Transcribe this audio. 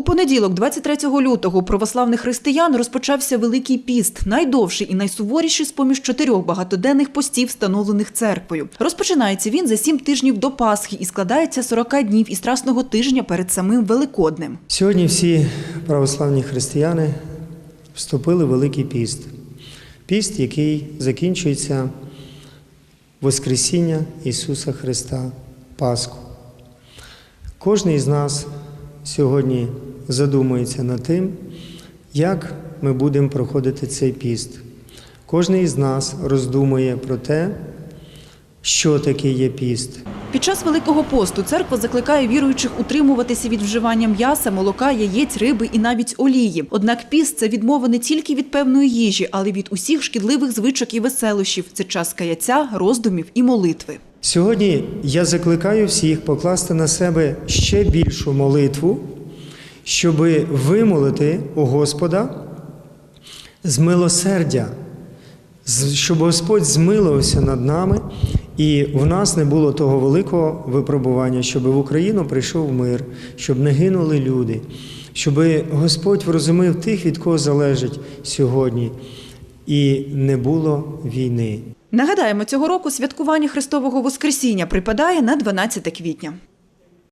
У понеділок, 23 лютого, у православних християн розпочався Великий піст, найдовший і найсуворіший з поміж чотирьох багатоденних постів, встановлених церквою. Розпочинається він за сім тижнів до Пасхи і складається 40 днів і страсного тижня перед самим Великоднем. Сьогодні всі православні християни вступили в Великий піст. Піст, який закінчується Воскресіння Ісуса Христа, Пасху. Кожен із нас сьогодні задумується над тим, як ми будемо проходити цей піст. Кожен із нас роздумує про те, що таке є піст. Під час Великого посту церква закликає віруючих утримуватися від вживання м'яса, молока, яєць, риби і навіть олії. Однак піст це відмова не тільки від певної їжі, але й від усіх шкідливих звичок і веселощів. Це час каяття, роздумів і молитви. Сьогодні я закликаю всіх покласти на себе ще більшу молитву, щоб вимолити у Господа з милосердя, щоб Господь змилувався над нами, і в нас не було того великого випробування, щоб в Україну прийшов мир, щоб не гинули люди, щоб Господь врозумив тих, від кого залежить сьогодні, і не було війни. Нагадаємо, цього року святкування Христового Воскресіння припадає на 12 квітня.